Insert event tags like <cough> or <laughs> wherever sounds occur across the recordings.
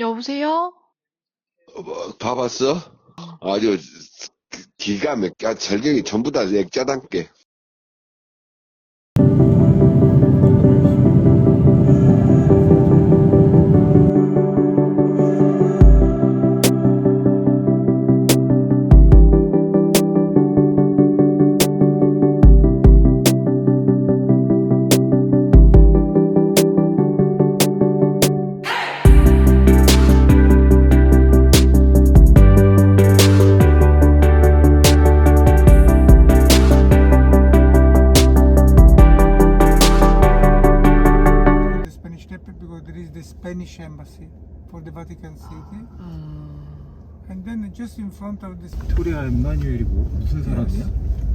여보세요? 어, 뭐, 봐봤어? 아주 기가 막혀. 절경이 전부 다 액자답게. because there is the Spanish embassy for the Vatican City. And then just in front of this 빅토리아 엠마뉴엘이 뭐, 무슨 사람이야?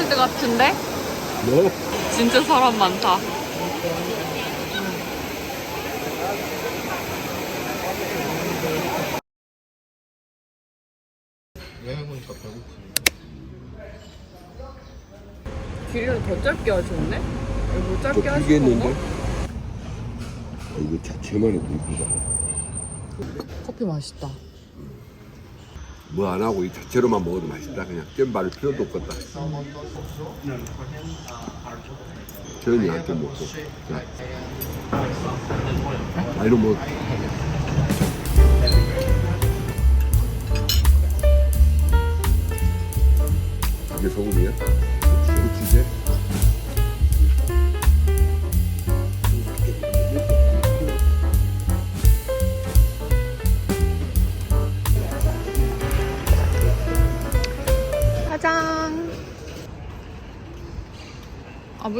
롯데월드 같은데? 뭐? 진짜 사람 많다. 저 배고프지. 길이를 더 짧게 하셨네? 이거 뭐 짧게? 건가? 어, 이거 자체만 해도 이쁘다. 커피 맛있다. 뭐 안 하고 이 자체로만 먹어도 맛있다. 그냥 잼 바를 필요도 없겠다. 저현이 한테 먹고. 자. 아, 이거 뭐.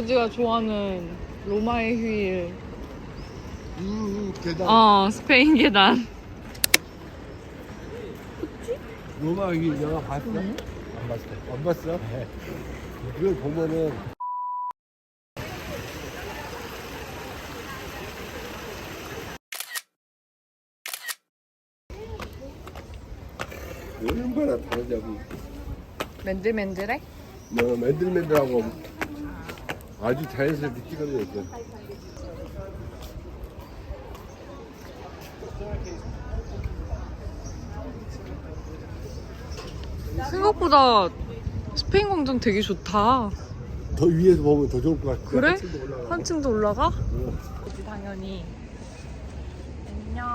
아버지가 좋아하는 로마의 휴일. 음, 계단. 어, 스페인 계단. 로마 이 영화 봤어? 안 봤어. 안 봤어? 그걸 보면은 얼마나 다르냐고 맨들맨들해? 뭐 맨들맨들하고 아주 자연스럽게 찍어냈어 생각보다 스페인 광장 되게 좋다. 더 위에서 보면 더 좋을 것 같아 그래? 한층 더 올라가. 그치, 당연히. 안녕.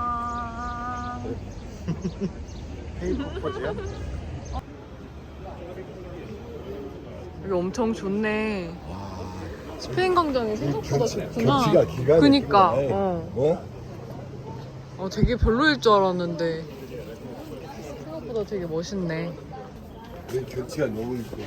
헤이퍼즈야? <laughs> 여기 엄청 좋네. 스페인 광장이 생각보다 좋구나. 경치가 기가 그니까. 막히네. 어. 어? 어, 되게 별로일 줄 알았는데. 생각보다 되게 멋있네. 내 경치가 너무 이뻐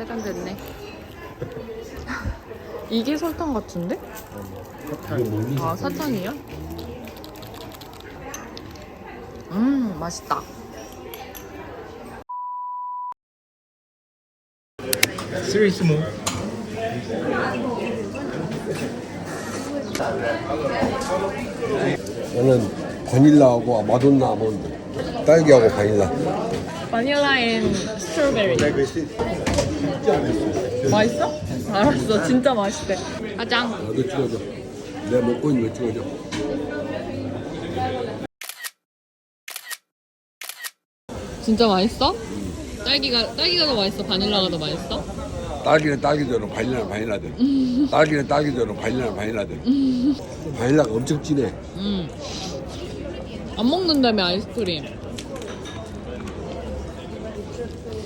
세련됐네. <laughs> 이게 설탕 같은데? 아, 사탕이야? 음, 맛있다. 스위스 모. 나는 바닐라하고 마돈나 아몬드 딸기하고 바닐라 바닐라 앤 스트로베리. 맛있어? 알았어. 진짜 맛있대. 가장. 나도 찍어줘 내가 먹고 있는 거 찍어줘 진짜 맛있어? 딸기가 딸기가 더 맛있어? 바닐라가 더 맛있어? 딸기는 딸기대로 바닐라는 바닐라대로 딸기는 딸기대로 바닐라는 바닐라대로 바닐라가 엄청 진해 음. 안 먹는다며 아이스크림.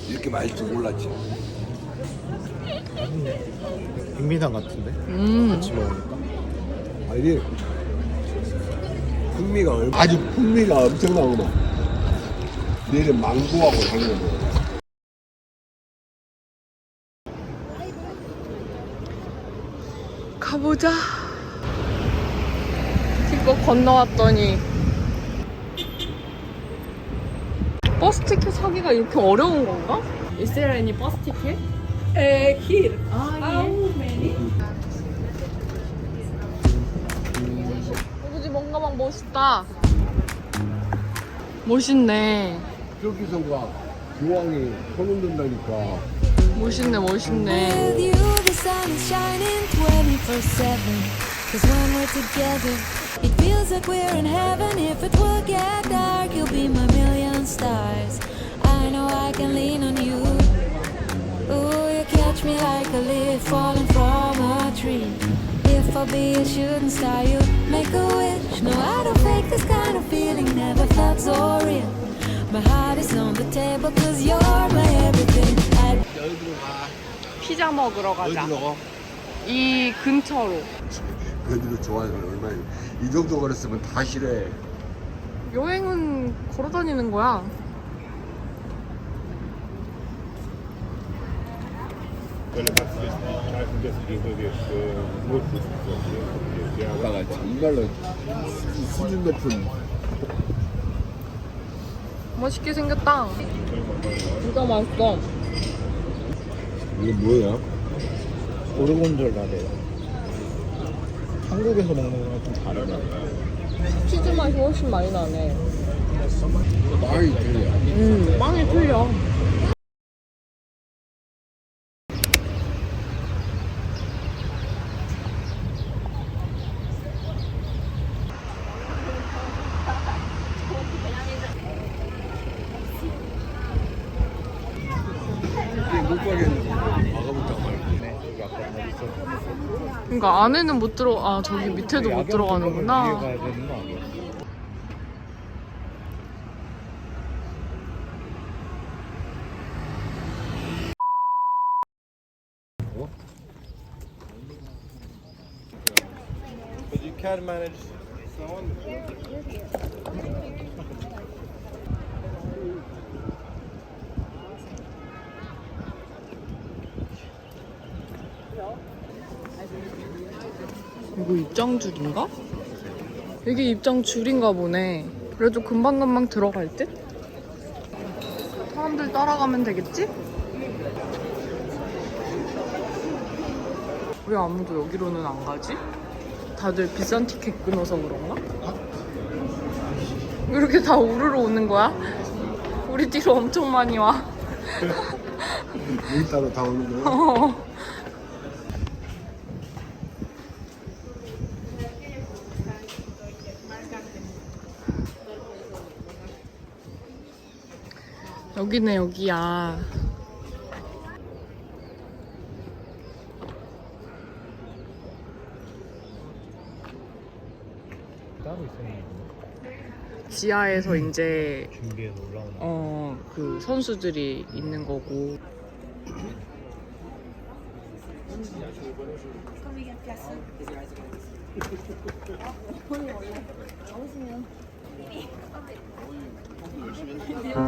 이렇게 맛있을 줄 몰랐지 백미산 같은데? 음. 같이 먹으니까. 아니 풍미가 얼- 아주 풍미가 엄청나구만 내일은 망고하고 당근 가보자. 이거 건너왔더니 버스 티켓 사기가 이렇게 어려운 건가? Any bus ticket? Uh, here. 아, How many? 여기 뭔가 막 멋있다. 멋있네. 저기서가 교황이 손 흔든다니까 멋있네, 멋있네. With you, the sun is shining 24 7. Cause when we're together, it feels like we're in heaven. If it will get dark, you'll be my million stars. I know I can lean on you. Ooh, you catch me like a leaf falling from a tree. If I'll be a shooting star, you make a wish. No, I don't fake this kind of feeling, never felt so real. My heart is on the table, cause you're my everything. I 피자 먹으러 가자. 이 근처로. 그들도 좋아하는 얼마나 이 정도 걸었으면 다 싫어해 여행은 걸어 다니는 거야. 아빠가 정말로 수준 높은 맛있게 생겼다. 진짜 맛있어. 이게 뭐야? 고르곤졸라래요. 한국에서 먹는 거랑 좀 다르네. 치즈 맛이 훨씬 많이 나네. 많이 틀려 음, 빵이 틀려. 이게 못 가겠는데 막아볼까 말까 네, 여기 아까 뭐 있었는데. 그러니까 안에는 못 들어. 아 저기 밑에도 못 들어가는구나. But you can manage 이거 입장 줄인가? 이게 입장 줄인가 보네. 그래도 금방금방 들어갈 듯? 사람들 따라가면 되겠지? 왜 아무도 여기로는 안 가지? 다들 비싼 티켓 끊어서 그런가? 이렇게 다 우르르 오는 거야? 우리 뒤로 엄청 많이 와. <laughs> 여기 따로 다 오는 거야? 어. 여기네 여기야. 따로 있었나 지하에서 이제 준비해서 올라오는 어 그 선수들이 있는 거고. <laughs>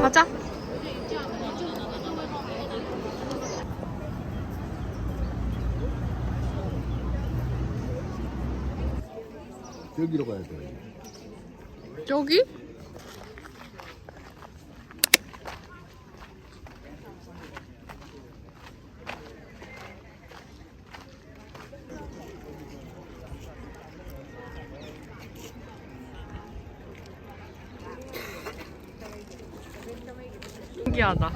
가자. 여기로 가야 돼. 여기? 신기하다.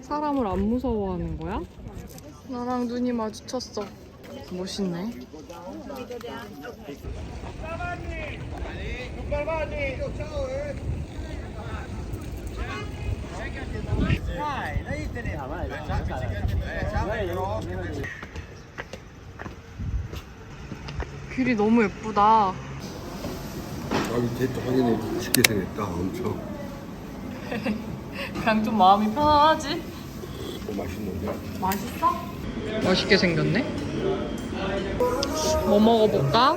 사람을 안 무서워하는 거야? 나랑 눈이 마주쳤어. 멋있네. 길이 너무 예쁘다. 아, 밑에 확인해. 쉽게 생겼다. 엄청. <laughs> 그냥 좀 마음이 편안하지? 어, 맛있는데? 맛있어? 맛있게 생겼네. 뭐 먹어볼까?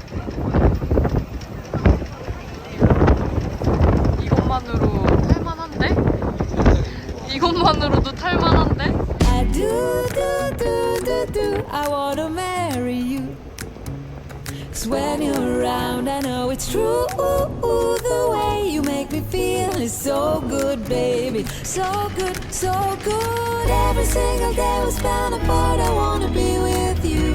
것만으로도 탈만한데? I do, do, do, do, do. I wanna marry you. Cause when you're around, I know it's true. The way you make me feel is so good, baby. So good, so good. Every single day we spend apart, I wanna be with you.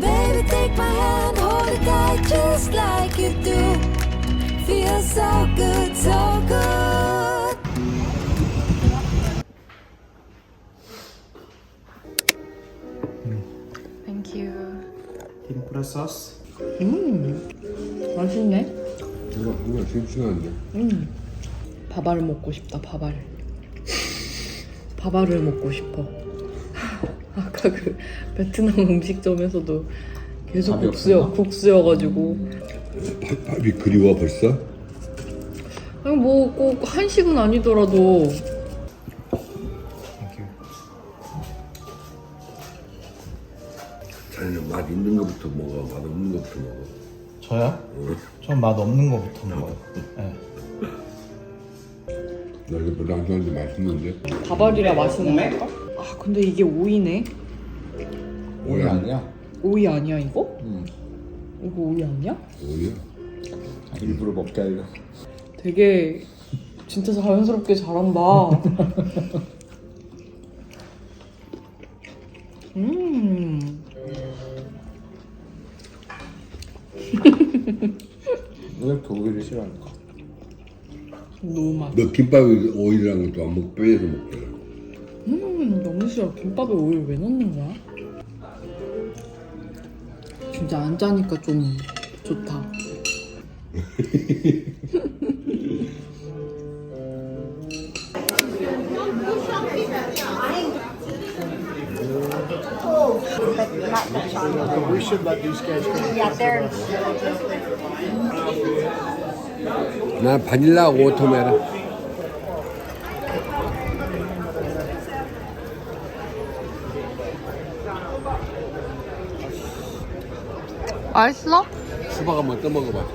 Baby, take my hand, hold it tight just like you do. Feels so good, so good. Thank you. Tempura sauce. 맛있네. 이거, 이거 제일 중요한데. 밥알 먹고 싶다 밥알 밥알을 먹고 싶어 <laughs> 아까 그 베트남 음식점에서도 계속 밥이 국수여 없었나? 국수여가지고 밥, 밥이 그리워 벌써? 아니 뭐 꼭 한식은 아니더라도 자네는 맛 있는 것부터 먹어 맛 없는 것부터 먹어 저요? 전맛 없는 거부터 먹어요. 네. 나 이거 별로 안 좋아하는데 맛있는데 밥알이라 맛있는 걸까? 아 근데 이게 오이네 오이 아니야? 오이 아니야 이거? 응. 이거 오이 아니야? 뭐야? 일부러 먹게 하려. 되게 진짜 자연스럽게 잘한다. 음. 왜 이렇게 오이를 싫어할까? 너무 맛. 너 김밥에 오일이랑 것도 안 먹고 빼서 먹잖아 음, 너무 싫어. 김밥에 오일 왜 넣는 거야? 진짜 안 짜니까 좀 좋다. 난 바닐라 오토메론 맛있어? 수박 한번 떠먹어봤어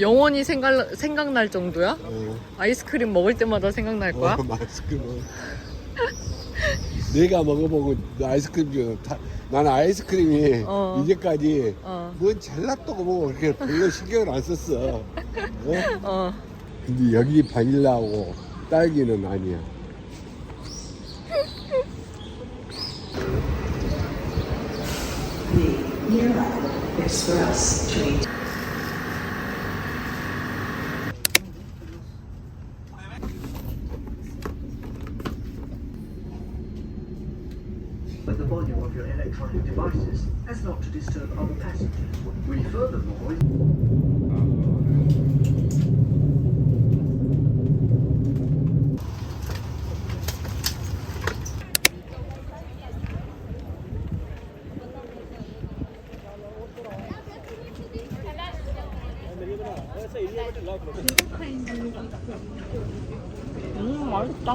영원히 생각, 생각날 정도야? 아이스크림 먹을 때마다 생각날 거야? 아이스크림 내가 먹어보고 아이스크림 중에 다, 나는 아이스크림이 어. 이제까지 어. 뭔 젤라또고 뭐 그렇게 별로 신경을 안 썼어 어? <laughs> 어. 근데 여기 바닐라하고 딸기는 아니야 with the volume of your electronic devices as not to disturb other passengers. We furthermore 음, 맛있다.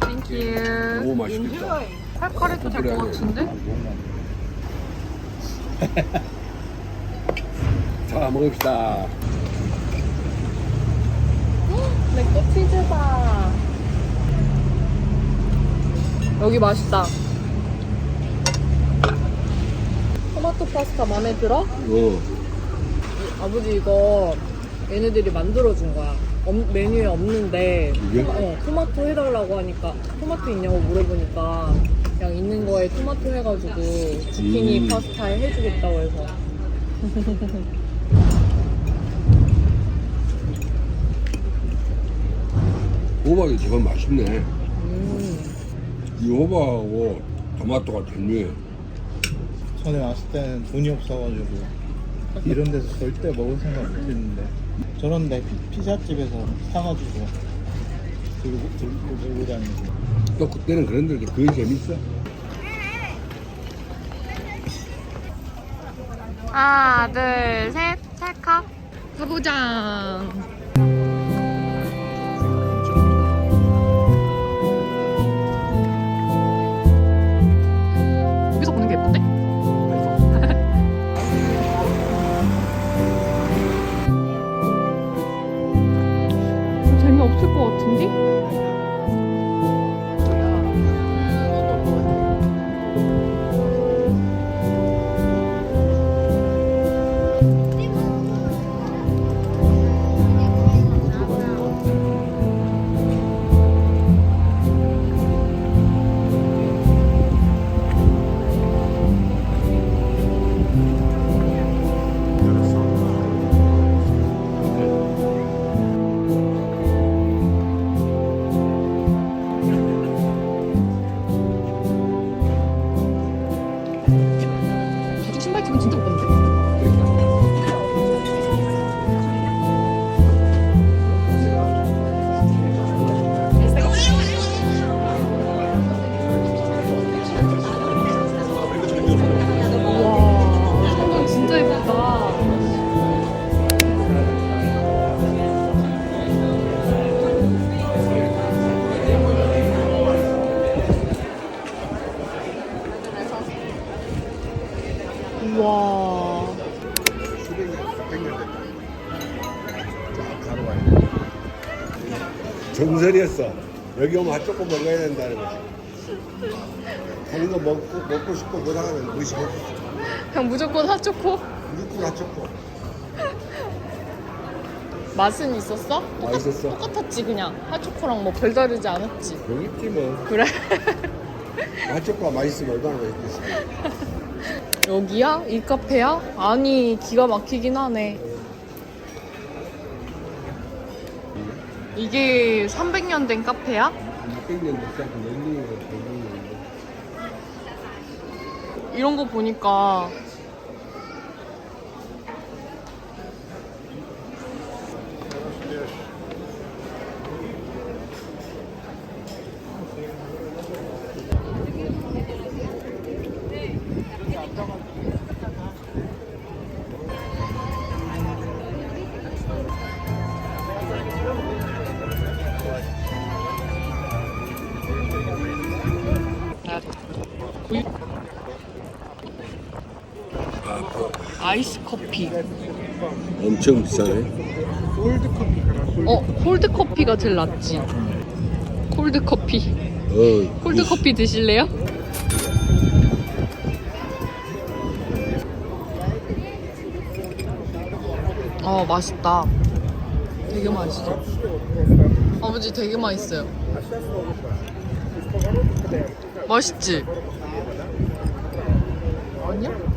땡큐. 오 맛있겠다 칼칼해도 될 것 같은데? <laughs> 자 먹읍시다 내거 치즈다. 여기 맛있다. 토마토 파스타 마음에 들어? 어. 아버지 이거 얘네들이 만들어준 거야. 없- 메뉴에 없는데 이게? 어, 토마토 해달라고 하니까 토마토 있냐고 물어보니까 그냥 있는 거에 토마토 해가지고 주키니 음. 파스타에 해주겠다고 해서 호박이 정말 맛있네 음. 이 호박하고 토마토가 절묘해 전에 왔을 때는 돈이 없어가지고 이런 데서 절대 먹을 생각 못했는데 저런데 피- 피자집에서 사가지고 들고 들고 들고 다니고. 또 그때는 그런데 그게 재밌어? 하나 둘 셋 찰칵 가보자 정설이었어. 여기 오면 핫초코 먹어야 된다는 거지. 다른 거 먹고, 먹고 싶고 그러다가는 무식했어. 그냥 무조건 핫초코? 무조건 핫초코. 맛은 있었어? 똑같, 맛있었어. 똑같았지 그냥 핫초코랑 뭐 별다르지 않았지 여기 뭐. 그래? 핫초코가 맛있으면 얼마나 맛있겠어. 여기야? 이 카페야? 아니 기가 막히긴 하네 이게 300년 된 카페야? 600년 됐어. 런닝이고 100년인데. 이런 거 보니까 엄청 비싸네. 어 콜드 커피가 제일 낫지 콜드 커피 어, 콜드 커피 드실래요? 어 맛있다 되게 맛있어 아버지 되게 맛있어요 맛있지? 아니야?